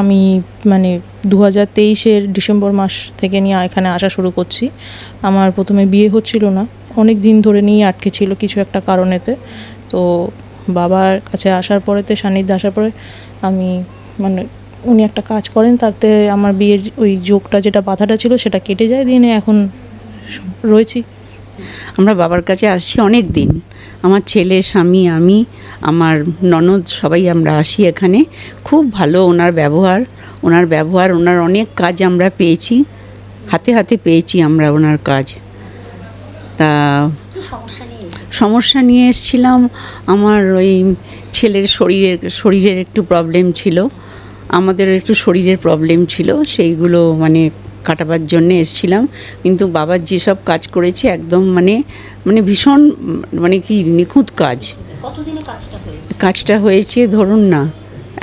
আমি মানে দু হাজার তেইশের ডিসেম্বর মাস থেকে নিয়ে এখানে আসা শুরু করছি। আমার প্রথমে বিয়ে হচ্ছিল না। অনেক দিন ধরে নিয়ে আটকে ছিল কিছু একটা কারণেতে। তো বাবার কাছে আসার পরেতে, সান্নিধ্যে আসার পরে আমি মানে উনি একটা কাজ করেন, তাতে আমার বিয়ের ওই যোগটা যেটা বাধাটা ছিল সেটা কেটে যায়, দিয়ে নিয়ে এখন রয়েছি। আমরা বাবার কাছে আসছি অনেক দিন। আমার ছেলে, স্বামী, আমি আমার ননদ সবাই আমরা আসি এখানে। খুব ভালো ওনার ব্যবহার। ওনার ব্যবহার ওনার অনেক কাজ আমরা পেয়েছি। হাতে হাতে পেয়েছি আমরা ওনার কাজ। তা সমস্যা নিয়ে এসেছিলাম। আমার ওই ছেলের শরীরের শরীরের একটু প্রবলেম ছিল। আমাদের একটু শরীরের প্রবলেম ছিল। সেইগুলো মানে কাটাবার জন্য এসেছিলাম। কিন্তু বাবার যেসব কাজ করেছে একদম মানে মানে ভীষণ মানে কি নিখুঁত কাজ। কতদিনে কাজটা হয়েছে? কাজটা হয়েছে ধরুন না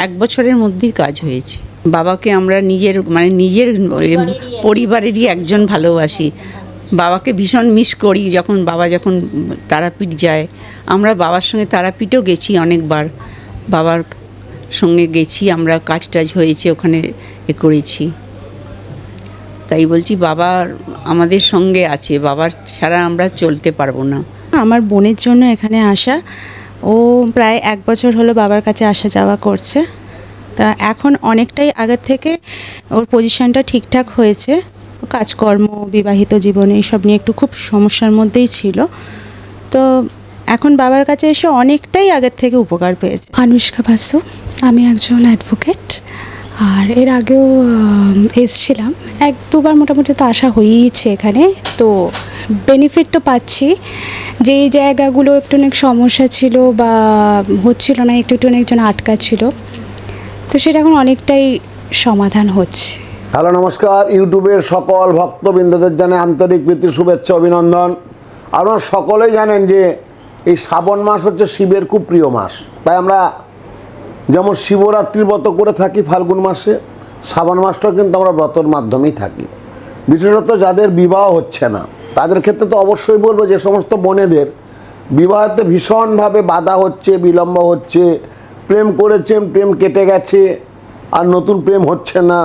এক বছরের মধ্যেই কাজ হয়েছে। বাবাকে আমরা নিজের মানে নিজের পরিবারেরই একজন। ভালোবাসি। বাবাকে ভীষণ মিস করি যখন বাবা যখন তারাপীঠ যায়। আমরা বাবার সঙ্গে তারাপীঠও গেছি অনেকবার। বাবার সঙ্গে গেছি আমরা কাজ টাজ হয়েছে ওখানে এ করেছি। তাই বলছি বাবার আমাদের সঙ্গে আছে বাবার ছাড়া আমরা চলতে পারব না। আমার বোনের জন্য এখানে আসা ও প্রায় এক বছর হলো বাবার কাছে আসা যাওয়া করছে। তা এখন অনেকটাই আগের থেকে ওর পজিশনটা ঠিকঠাক হয়েছে। কাজকর্ম, বিবাহিত জীবনে এইসব নিয়ে একটু খুব সমস্যার মধ্যেই ছিল। তো এখন বাবার কাছে এসে অনেকটাই আগের থেকে উপকার পেয়েছে। আনুষ্কা বাসু, আমি একজন অ্যাডভোকেট আর এর আগেও এসছিলাম। এক দুবার মোটামুটি তো আসা হয়েইছে এখানে। তো বেনিফিট তো পাচ্ছি। যেই জায়গাগুলো একটু অনেক সমস্যা ছিল বা হচ্ছিল না, একটু একটু অনেকজন আটকা ছিল, তো সেটা এখন অনেকটাই সমাধান হচ্ছে। হ্যালো, নমস্কার। ইউটিউবের সকল ভক্তবৃন্দদের জানে আন্তরিক প্রীতি, শুভেচ্ছা, অভিনন্দন। আপনারা সকলেই জানেন যে এই শ্রাবণ মাস হচ্ছে শিবের খুব প্রিয় মাস। তাই আমরা যেমন শিবরাত্রির ব্রত করে থাকি ফাল্গুন মাসে, শ্রাবণ মাসটাও কিন্তু আমরা ব্রতর মাধ্যমেই থাকি। বিশেষত যাদের বিবাহ হচ্ছে না তাদের ক্ষেত্রে তো অবশ্যই বলব যে সমস্ত বোনেদের বিবাহতে ভীষণভাবে বাধা হচ্ছে, বিলম্ব হচ্ছে, প্রেম করেছেন, প্রেম কেটে গেছে, আর নতুন প্রেম হচ্ছে না।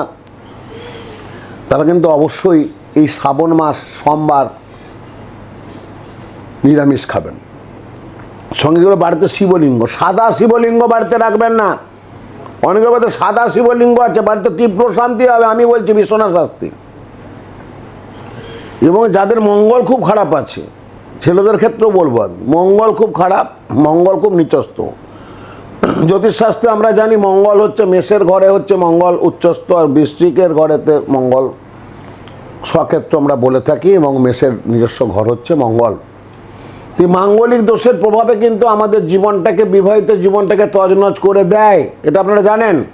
তারা কিন্তু অবশ্যই এই শ্রাবণ মাস, সোমবার নিরামিষ খাবেন। সঙ্গে করে বাড়িতে শিবলিঙ্গ, সাদা শিবলিঙ্গ বাড়িতে রাখবেন না। অনেকের বাড়িতে সাদা শিবলিঙ্গ আছে, বাড়িতে তীব্র শান্তি হবে, আমি বলছি বিশ্বনাথ শাস্ত্রী এবং যাদের মঙ্গল খুব খারাপ আছে, ছেলেদের ক্ষেত্রেও বলব মঙ্গল খুব খারাপ, মঙ্গল খুব নিচস্ত জ্যোতিষশাস্ত্রে আমরা জানি মঙ্গল হচ্ছে মেষের ঘরে হচ্ছে মঙ্গল, উচ্চস্থ আর বৃশ্চিকের ঘরেতে মঙ্গল। স্বক্ষেত্র আমরা বলে থাকি এবং মেষের নিজস্ব ঘর হচ্ছে মঙ্গল। তো মাঙ্গলিক দোষের প্রভাবে কিন্তু আমাদের জীবনটাকে, বিবাহিত জীবনটাকে তজনজ করে দেয়। এটা আপনারা জানেন?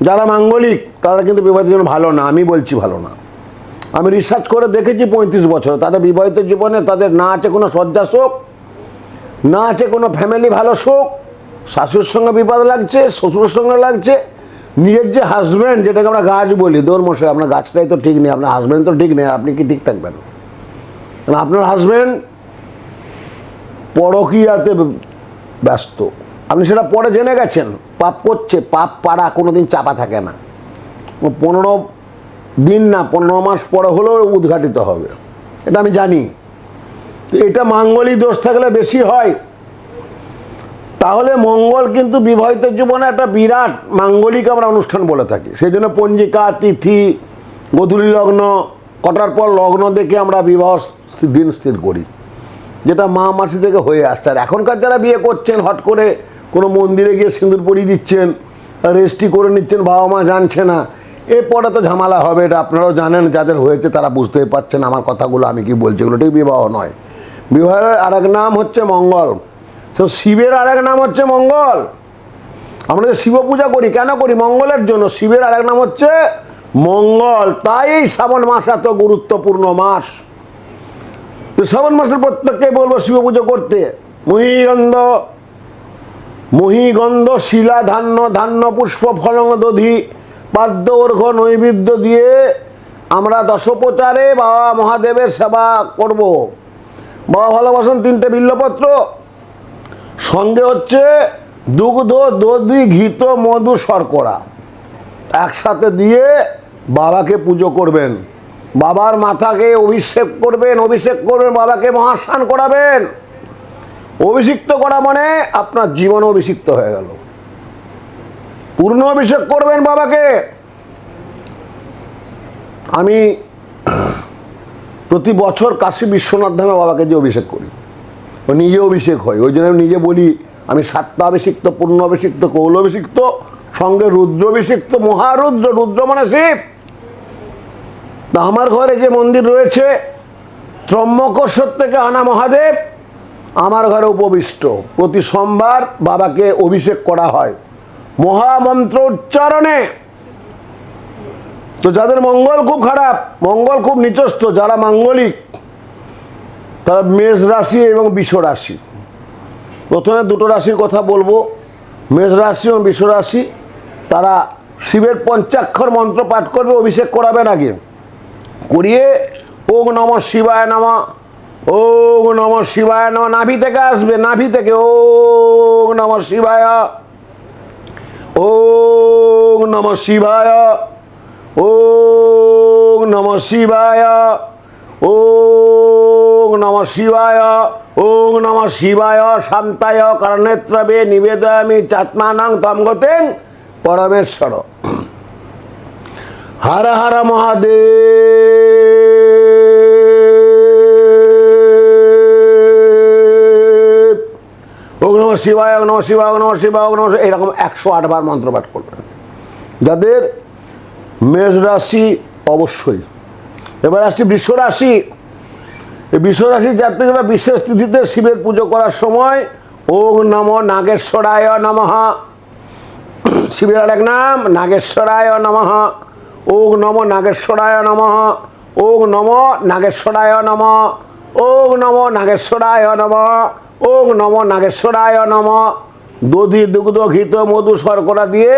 যারা মাঙ্গলিক, তারা কিন্তু বিবাহিত জীবন ভালো না, আমি বলছি ভালো না। আমি রিসার্চ করে দেখেছি পঁয়ত্রিশ বছর। তাদের বিবাহিত জীবনে তাদের না আছে কোনো শয্যা শোক, না আছে কোনো ফ্যামিলি ভালো শোক শাশুর সঙ্গে বিপদ লাগছে, শ্বশুরের সঙ্গে লাগছে, নিজের যে হাজব্যান্ড যেটাকে আমরা গাছ বলি, দোর মশাই, আপনার গাছটাই তো ঠিক নেই, আপনার হাজব্যান্ড তো ঠিক নেই, আপনি কি ঠিক থাকবেন? কারণ আপনার হাজব্যান্ড পরকীয়াতে ব্যস্ত। আপনি সেটা পরে জেনে গেছেন, পাপ করছে, পাপ পাড়া কোনো দিন চাপা থাকে না। পনেরো দিন না, পনেরো মাস পরে হলেও উদ্ঘাটিত হবে। এটা আমি জানি। তো এটা মাঙ্গলিক দোষ থাকলে বেশি হয়। তাহলে মঙ্গল কিন্তু বিবাহিত জীবনে একটা বিরাট মাঙ্গলিক আমরা অনুষ্ঠান বলে থাকি। সেই জন্য পঞ্জিকা, তিথি, গধূলি লগ্ন, কটার পর লগ্ন দেখে আমরা বিবাহ দিন স্থির করি। যেটা মা মাসি থেকে হয়ে আসছে। আর এখনকার যারা বিয়ে করছেন, হট করে কোনো মন্দিরে গিয়ে সিঁদুর পরিয়ে দিচ্ছেন রেজিস্ট্রি করে নিচ্ছেন, বাবা মা জানছে না এরপরে তো ঝামেলা হবে, এটা আপনারাও জানেন, যাদের হয়েছে তারা বুঝতেই পারছেন আমার কথাগুলো আমি কি বলছি, এগুলো ঠিক বিবাহ নয়। বিবাহের আরেক নাম হচ্ছে মঙ্গল। তো শিবের আরেক নাম হচ্ছে মঙ্গল। আমরা যে শিব পূজা করি, কেন করি? মঙ্গলের জন্য শিবের আরেক নাম হচ্ছে মঙ্গল। তাই শ্রাবণ মাস এত গুরুত্বপূর্ণ মাস। তো শ্রাবণ মাসের প্রত্যেককে বলব শিব পুজো করতে। মহিগন্ধ মহিগন্ধ, শিলা, ধান্য ধান্য, পুষ্প, ফলং, দধি পাদ্য অর্ঘ নৈবেদ্য দিয়ে আমরা দশোপচারে বাবা মহাদেবের সেবা করব। বাবা ভালোবাসেন তিনটে বিল্লপত্র। সঙ্গে হচ্ছে দুগ্ধ, দধি, ঘিত, মধু, শর্করা। একসাথে দিয়ে বাবাকে পুজো করবেন। বাবার মাথাকে অভিষেক করবেন অভিষেক করবেন, বাবাকে মহাস্নান করাবেন। অভিষিক্ত করা মানে আপনার জীবন অভিষিক্ত হয়ে গেল। পূর্ণ অভিষেক করবেন বাবাকে। আমি প্রতি বছর কাশী বিশ্বনাথ ধামে বাবাকে যে অভিষেক করি। ও নিজে অভিষেক হয়। ওই জন্য আমি নিজে বলি, আমি সাতটা অভিষিক্ত, পূর্ণ অভিষিক্ত, কৌল অভিষিক্ত, সঙ্গে রুদ্র অভিষিক্ত, মহারুদ্র, রুদ্র মানে শিব। তা আমার ঘরে যে মন্দির রয়েছে, ত্রম্বকেশ্বর থেকে আনা মহাদেব, আমার ঘরে উপবিষ্ট। প্রতি সোমবার বাবাকে অভিষেক করা হয়। মহামন্ত্র উচ্চারণে তো যাদের মঙ্গল খুব খারাপ, মঙ্গল খুব নিচস্ত যারা মাঙ্গলিক, তারা মেষ রাশি এবং বিষ রাশি। প্রথমে দুটো রাশির কথা বলব। মেষ রাশি এবং বিষ রাশি, তারা শিবের পঞ্চাক্ষর মন্ত্র পাঠ করবে, অভিষেক করাবেন আগে। করিয়ে ওং নম শিবায় নামা, ওং নম শিবায় নামা, নাভি থেকে আসবে, নাভি থেকে ওং নম শিবায়। ওং নম শিবায়। ওং নম শিবায়। ওং নম শিবায়। ওং নম শিবায়। শান্তায় করণেত্রবে নিবেদয়ামি চাত্মানাং তমগতেং পরমেশ্বর। হর হর মহাদেব। শিবায়, নম শিবায় নম শিবায়, নম এরকম একশো আটবার মন্ত্র পাঠ করবেন। যাদের মেষ রাশি অবশ্যই। এবার আসছি বৃষ রাশি। এই বৃষ রাশির জাতকরা বিশেষ তিথিতে শিবের পুজো করার সময় ওং নম নাগেশ্বরায় নমঃ। শিবের আরেক নাম, নাগেশ্বরায় নমঃ। ওং নম নাগেশ্বরায় নমঃ। ওং নম নাগেশ্বরায় নম। ওং নম নাগেশ্বরায় নম। ওং নম নাগেশ্বরায় নম। দধি দুগ্ধ ঘিত মধু শর্করা দিয়ে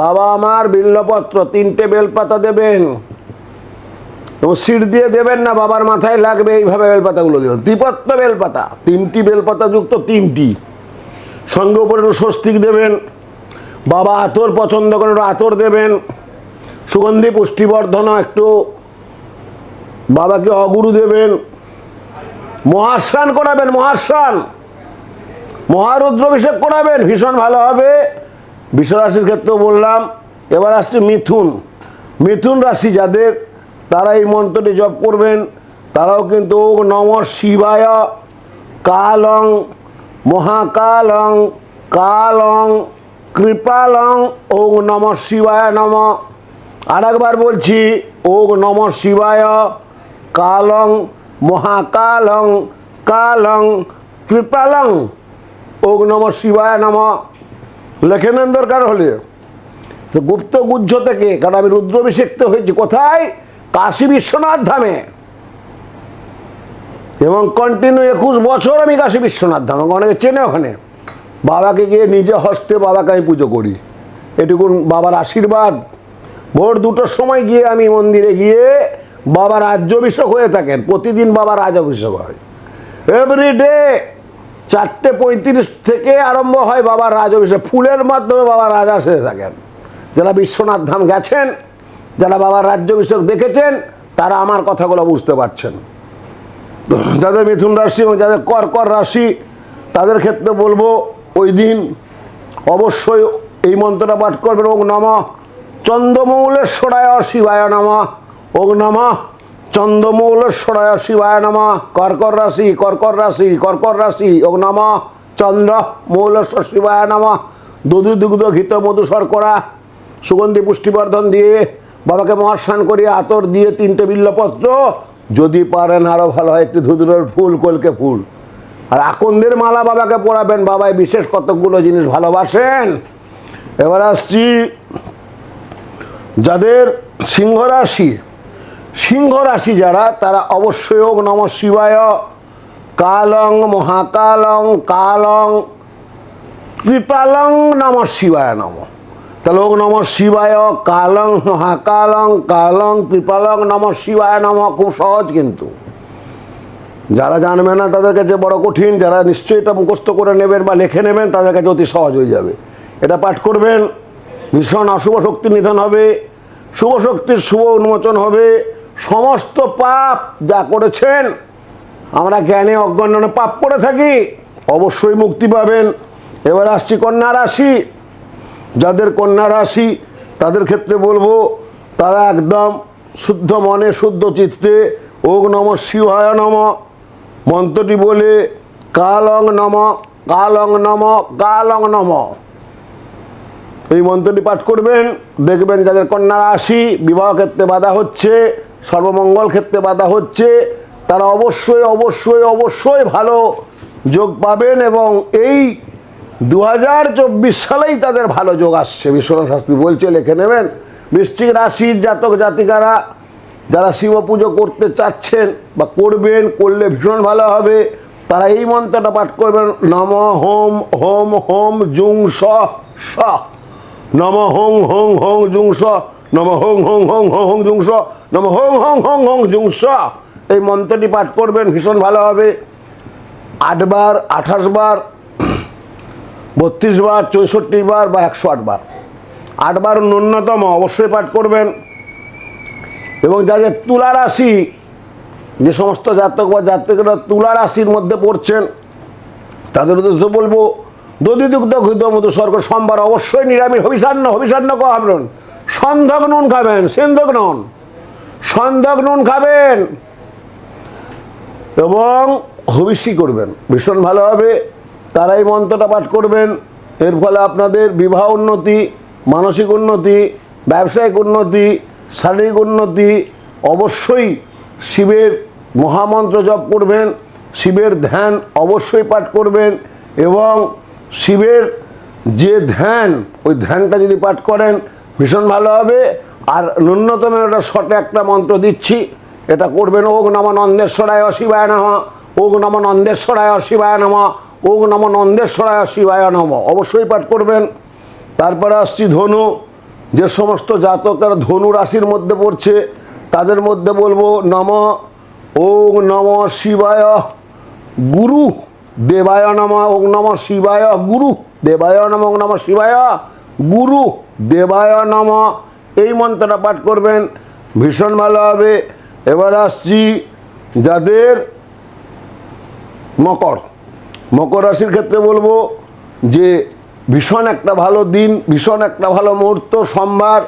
বাবা আমার বিল্লপত্র তিনটে বেলপাতা দেবেন। এবং সিট দিয়ে দেবেন না, বাবার মাথায় লাগবে এইভাবে বেলপাতাগুলো দেবেন ত্রিপত্র বেলপাতা, তিনটি বেলপাতা যুক্ত তিনটি। সঙ্গে উপরে স্বস্তিক দেবেন, বাবা আতর পছন্দ করে একটু আতর দেবেন। সুগন্ধি পুষ্টিবর্ধন একটু বাবাকে অগুরু দেবেন। মহাস্নান করাবেন, মহাস্নান। মহারুদ্রাভিষেক করাবেন, ভীষণ ভালো হবে। বিশ্বরাশির ক্ষেত্রেও বললাম, এবার আসছে মিথুন। মিথুন রাশি যাদের, তারা এই মন্ত্রটি জপ করবেন, তারাও কিন্তু নম শিবায়। কালং, মহাকালং, কালং, কৃপালং, ওং নম শিবায় নম। আর বলছি, ওং নম শিবায়, কালং মহাকালং, কালং, কৃপালং। ওং নম শিবায় নম। লেখে নেন দরকার হলে। গুপ্ত গুজ্জ থেকে, কারণ আমি রুদ্রাভিষেক্ত হয়েছি, কোথায়? কাশী বিশ্বনাথ ধামে। এবং কন্টিনিউ একুশ বছর আমি কাশী বিশ্বনাথ ধাম। অনেকে চেনে ওখানে। বাবাকে গিয়ে নিজে হস্তে বাবাকে আমি পুজো করি। এটুকুন বাবার আশীর্বাদ। ভোর দুটোর সময় গিয়ে আমি মন্দিরে গিয়ে বাবা রাজ্যাভিষেক হয়ে থাকেন, প্রতিদিন বাবা রাজাভিষেক হয়। এভরিডে চারটে পঁয়ত্রিশ থেকে আরম্ভ হয় বাবার রাজাভিষেক ফুলের মাধ্যমে বাবা রাজা সেরে থাকেন। যারা বিশ্বনাথ ধাম গেছেন, যারা বাবার রাজ্যাভিষেক দেখেছেন, তারা আমার কথাগুলো বুঝতে পারছেন। যাদের মিথুন রাশি এবং যাদের কর্কর রাশি, তাদের ক্ষেত্রে বলব, ওই দিন অবশ্যই এই মন্ত্রটা পাঠ করবেন ওং নম চন্দ্রমৌলেশ্বরায় শিবায় নম। ওং নম চন্দ্রমৌলেশ্বরায় শিবায় নম, কর্কর রাশি কর্কর রাশি কর্কর রাশি ওং নম চন্দ্র মৌলেশ্বর শিবায় নম, দুধু দুগ্ধ ঘিত মধু শর্করা, সুগন্ধি পুষ্টিবর্ধন দিয়ে বাবাকে মহাস্নান করিয়ে আতর দিয়ে তিনটে বিল্লপত্র, যদি পারেন আরও ভালো হয়, একটি ধুধুরের ফুল, কলকে ফুল। আর আকন্দের মালা বাবাকে পরাবেন বাবায় বিশেষ কতকগুলো জিনিস ভালোবাসেন। এবার আসছি যাদের সিংহ রাশি সিংহ রাশি যারা, তারা অবশ্যই হোক নম শিবায়। কালং, মহাকালং, কালং, কৃপালং নম শিবায় নম। তাহলে ওং নম শিবায়, কালং, মহাকালং, কালং, কৃপালং নম শিবায় নম, খুব সহজ কিন্তু। যারা জানবে না, তাদের কাছে বড় কঠিন, যারা নিশ্চয়ই এটা মুখস্থ করে নেবেন বা লিখে নেবেন, তাদের কাছে অতি সহজ হয়ে যাবে। এটা পাঠ করবেন, ভীষণ অশুভ শক্তি নিধন হবে, শুভ শক্তির শুভ উন্মোচন হবে সমস্ত পাপ যা করেছেন, আমরা জ্ঞানে অজ্ঞানে পাপ করে থাকি, অবশ্যই মুক্তি পাবেন। এবার আসছি কন্যা রাশি। যাদের কন্যা রাশি, তাদের ক্ষেত্রে বলব, তারা একদম শুদ্ধ মনে, শুদ্ধ চিত্তে ওগ নম শিবায় নম। মন্ত্রটি বলে, কালং নম কালং নম কালং নম। এই মন্ত্রটি পাঠ করবেন, দেখবেন যাদের কন্যা রাশি, বিবাহ ক্ষেত্রে বাধা হচ্ছে সর্বমঙ্গল ক্ষেত্রে বাধা হচ্ছে, তারা অবশ্যই অবশ্যই অবশ্যই ভালো যোগ পাবেন এবং এই দু হাজার চব্বিশ সালেই তাদের ভালো যোগ আসছে। বিশ্বনাথ শাস্ত্রী বলছে, লিখে নেবেন, বৃশ্চিক রাশির জাতক জাতিকারা যারা শিব পুজো করতে চাচ্ছেন বা করবেন, করলে ভীষণ ভালো হবে। তারা এই মন্ত্রটা পাঠ করবেন, নম হোম হোম হোম, জুং, স স। নম হং হং হং জুং স নম হং হং হং হং হং জুং স নম হং হং হং হং জুং স এই মন্ত্রটি পাঠ করবেন, ভীষণ ভালো হবে। আটবার আঠাশ বার বত্রিশ বার চৌষট্টি বার বা একশো আট বার আটবার ন্যূনতম অবশ্যই পাঠ করবেন। এবং যাদের তুলা রাশি, যে সমস্ত জাতক বা জাতকেরা তুলা রাশির মধ্যে পড়ছেন, তাদের উদ্দেশ্য বলব দধি দুগ্ধ ক্ষুদ্র মধু স্বর্গ সোমবার অবশ্যই নিরামিষ। হবিষান্ন হবিষান্ন খাবেন সন্ধক নুন খাবেন সিন্ধক নুন। সন্ধক নুন খাবেন। এবং হবিষ্যি করবেন। ভীষণ ভালো হবে। তারা এই মন্ত্রটা পাঠ করবেন। এর ফলে আপনাদের বিবাহ উন্নতি, মানসিক উন্নতি, ব্যবসায়িক উন্নতি, শারীরিক উন্নতি, অবশ্যই শিবের মহামন্ত্র জপ করবেন। শিবের ধ্যান অবশ্যই পাঠ করবেন। এবং শিবের যে ধ্যান, ওই ধ্যানটা যদি পাঠ করেন, ভীষণ ভালো হবে। আর ন্যূনতম একটা শটে একটা মন্ত্র দিচ্ছি, এটা করবেন ওগ নম নন্দেশ্বরায় শিবায় নম, ওগ নম নন্দেশ্বরায় শিবায় নম, ওগ নম নন্দেশ্বরায় শিবায় নম। অবশ্যই পাঠ করবেন। তারপরে আসছি ধনু, যে সমস্ত জাতকের ধনু রাশির মধ্যে পড়ছে, তাদের মধ্যে বলব নম ওং নম শিবায় গুরু। দেবায় নম, ওং নম শিবায় গুরু। দেবায় নম, ওং নম শিবায় গুরু। দেবায় নম, এই মন্ত্রটা পাঠ করবেন। ভীষণ ভালো হবে। এবার আসছি যাদের মকর। মকর রাশির ক্ষেত্রে বলব যে ভীষণ একটা ভালো দিন, ভীষণ একটা ভালো মুহূর্ত, সোমবার।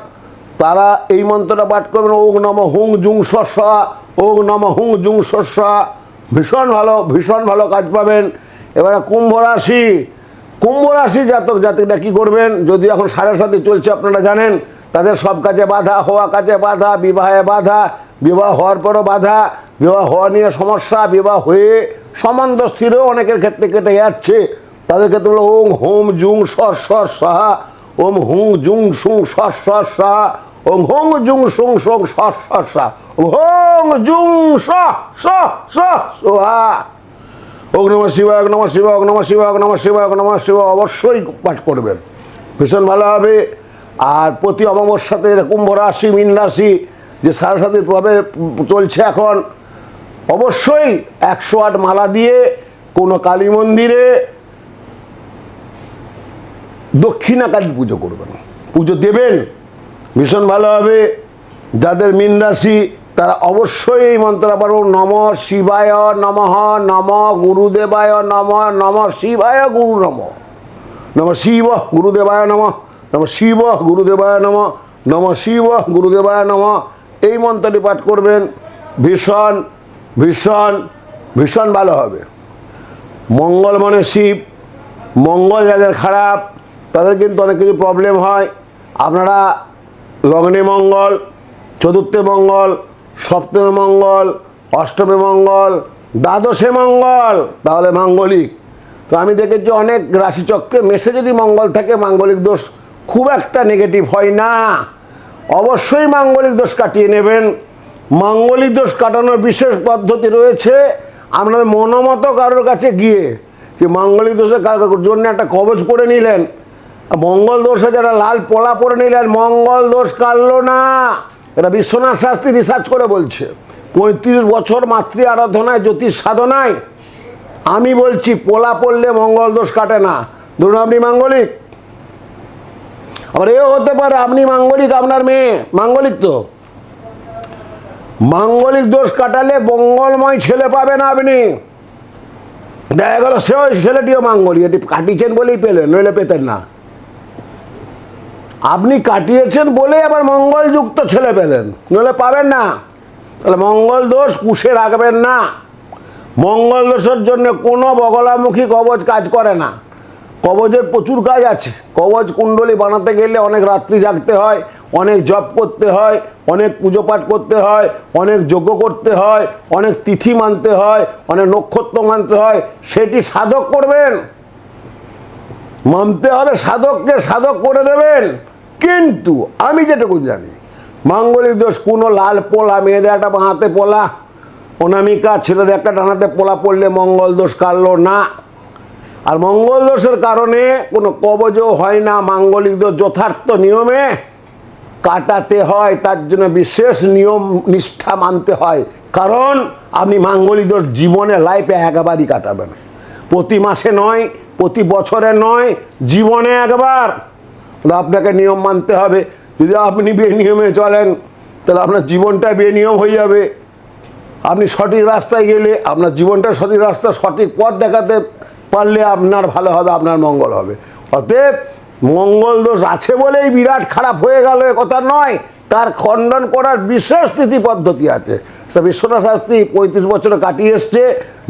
তারা এই মন্ত্রটা পাঠ করবেন, ওং নম হুং জুং সস্যা ওং নম হুং জুং সস্যা ভীষণ ভালো ভীষণ ভালো কাজ পাবেন। এবারে কুম্ভ রাশি কুম্ভ রাশি জাতক জাতিকরা কী করবেন? যদি এখন সাড়ে সাথে চলছে, আপনারা জানেন, তাদের সব কাজে বাধা, হওয়া কাজে বাধা, বিবাহে বাধা, বিবাহ হওয়ার পরও বাধা, বিবাহ হওয়া নিয়ে সমস্যা, বিবাহ হয়ে সম্বন্ধ স্থিরও অনেকের ক্ষেত্রে কেটে যাচ্ছে। তাদের ক্ষেত্রে ওম হোম জুং সর সর সাহা ওম হুং জুং সুং সর ওম হোং জুং সুং সুং সর ওম হোং জুং স স স সোহা ওগ নম শিবায় ওগ নম শিবায় ওগ নম শিবায় ওগ নম শিবায় ওগ নম শিবায়, অবশ্যই পাঠ করবেন। ভীষণ ভালো হবে। আর প্রতি অমাবস্যাতে কুম্ভ রাশি, মীন রাশি, যে সারসাথীর প্রভাবে চলছে এখন, অবশ্যই একশো আট মালা দিয়ে কোনো কালী মন্দিরে দক্ষিণা কালী পুজো করবেন। পুজো দেবেন, ভীষণ ভালো হবে। যাদের মীন রাশি, তারা অবশ্যই এই মন্ত্র পারব নম শিবায়, নমঃ, নম গুরুদেবায়, নম নম শিবায়, গুরু নম। নম শিব, গুরুদেবায়, নম। নম শিব, গুরুদেবায়, নম। নম শিব, গুরুদেবায়, নম। এই মন্ত্রটি পাঠ করবেন, ভীষণ ভীষণ ভীষণ ভালো হবে। মঙ্গল মানে শিব। মঙ্গল যাদের খারাপ তাদের কিন্তু অনেক কিছু প্রবলেম হয়। আপনারা লগ্নে মঙ্গল, চতুর্থে মঙ্গল, সপ্তমে মঙ্গল, অষ্টমে মঙ্গল, দ্বাদশে মঙ্গল, তাহলে মাঙ্গলিক। তো আমি দেখেছি অনেক রাশিচক্রে মেসে যদি মঙ্গল থাকে, মাঙ্গলিক দোষ খুব একটা নেগেটিভ হয় না। অবশ্যই মাঙ্গলিক দোষ কাটিয়ে নেবেন। মাঙ্গলিক দোষ কাটানোর বিশেষ পদ্ধতি রয়েছে আপনাদের মনোমতো কারোর কাছে গিয়ে যে মাঙ্গলিক দোষের জন্য একটা কবচ করে নিলেন। মঙ্গল দোষে যারা লাল পোলা পরে নিলেন মঙ্গল দোষ কাটলো না। এটা বিশ্বনাথ শাস্ত্রী রিসার্চ করে বলছে। পঁয়ত্রিশ বছর মাতৃ আরাধনায় জ্যোতিষ সাধনায় আমি বলছি পোলা পড়লে মঙ্গল দোষ কাটে না। ধরুন আপনি মাঙ্গলিক। আবার এও হতে পারে আপনি মাঙ্গলিক, আপনার মেয়ে। মাঙ্গলিক তো। মাঙ্গলিক দোষ কাটালে মঙ্গলময় ছেলে পাবেন আপনি। দেখা গেল সে ওই ছেলেটিও মাঙ্গলিক, এটি কাটিয়েছেন বলেই পেলেন, নইলে পেতেন না। আপনি কাটিয়েছেন বলে আবার মঙ্গলযুক্ত ছেলে পেলেন। নইলে পাবেন না। তাহলে মঙ্গল দোষ পুষে রাখবেন না। মঙ্গল দোষের জন্য কোনো বগলামুখী কবচ কাজ করে না। কবচের প্রচুর কাজ আছে। কবচ কুণ্ডলী বানাতে গেলে অনেক রাত্রি জাগতে হয়, অনেক জপ করতে হয়, অনেক পুজো পাঠ করতে হয়, অনেক যজ্ঞ করতে হয়, অনেক তিথি মানতে হয়, অনেক নক্ষত্র মানতে হয়। সেটি সাধক করবেন। মানতে হবে সাধককে সাধক করে দেবেন। কিন্তু আমি যেটুকু জানি, মাঙ্গলিক দোষ কোনো লাল পোলা, মেয়েদের একটা বাঁহাতে পোলা, অনামিকা ছেলেদের একটা ডানাতে পোলা পড়লে মঙ্গল দোষ কাটলো না। আর মঙ্গল দোষের কারণে কোনো কবজও হয় না, মাঙ্গলিক দোষ যথার্থ নিয়মে কাটাতে হয়, তার জন্য বিশেষ নিয়ম, নিষ্ঠা মানতে হয়। কারণ আপনি মাঙ্গলিক দোষ জীবনে লাইফে একবারই কাটাবেন। প্রতি মাসে নয়, প্রতি বছরে নয়, জীবনে একবার। তাহলে আপনাকে নিয়ম মানতে হবে। যদি আপনি বেনিয়মে চলেন, তাহলে আপনার জীবনটা বেনিয়ম হয়ে যাবে। আপনি সঠিক রাস্তায় গেলে, আপনার জীবনটা সঠিক রাস্তা, সঠিক পথ দেখাতে পারলে আপনার ভালো হবে, আপনার মঙ্গল হবে। অতএব মঙ্গল দোষ আছে বলেই বিরাট খারাপ হয়ে গেল কথা নয়। তার খণ্ডন করার বিশেষ স্থিতি পদ্ধতি আছে। সেটা বিশ্বনাথ শাস্ত্রী পঁয়ত্রিশ বছরে কাটিয়ে এসছে।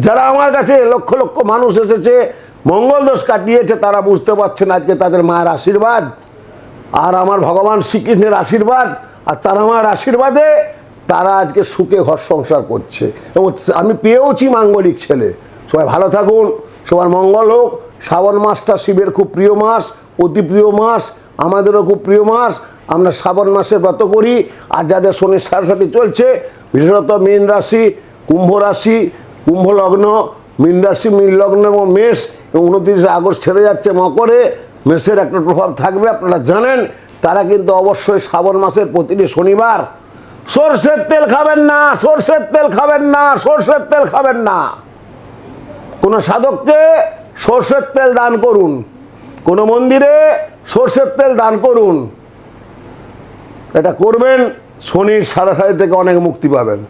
যারা আমার কাছে লক্ষ লক্ষ মানুষ এসেছে মঙ্গল দোষ কাটিয়েছে, তারা বুঝতে পারছেন আজকে তাদের মায়ের আশীর্বাদ। আর আমার ভগবান শ্রীকৃষ্ণের আশীর্বাদ, আর তারা মায়ের আশীর্বাদে তারা আজকে সুখে ঘর সংসার করছে। এবং আমি পেয়েওছি মাঙ্গলিক ছেলে। সবাই ভালো থাকুন, সবার মঙ্গল হোক। শ্রাবণ মাসটা শিবের খুব প্রিয় মাস, অতি প্রিয় মাস, আমাদেরও খুব প্রিয় মাস। আমরা শ্রাবণ মাসে ব্রত করি, আর যাদের শনির সাথে চলছে, বিশেষত মীন রাশি, কুম্ভ রাশি, কুম্ভ লগ্ন, মীন রাশি, মীন লগ্ন এবং মেষ উনত্রিশে আগস্ট ছেড়ে যাচ্ছে মকরে মেষের একটা প্রভাব থাকবে, আপনারা জানেন, তারা কিন্তু অবশ্যই শ্রাবণ মাসের প্রতিটি শনিবার সর্ষের তেল খাবেন না, সর্ষের তেল খাবেন না, সর্ষের তেল খাবেন না। কোনো সাধককে সর্ষের তেল দান করুন, কোনো মন্দিরে সর্ষের তেল দান করুন। এটা করবেন শনির সাড়ে সাড়ে থেকে অনেক মুক্তি পাবেন।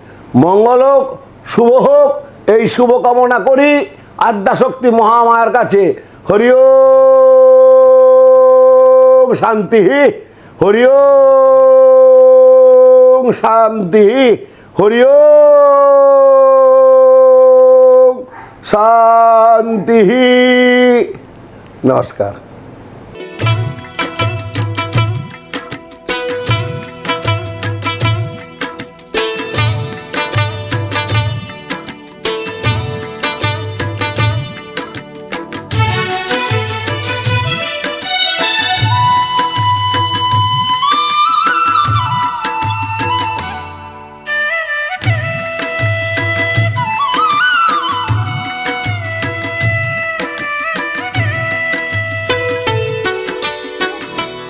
মঙ্গল হোক, শুভ হোক, এই শুভ কামনা করি। আদ্যাশক্তি মহামায়ার কাছে। হরিও শান্তি হরিও শান্তি হরিও শান্তি। নমস্কার।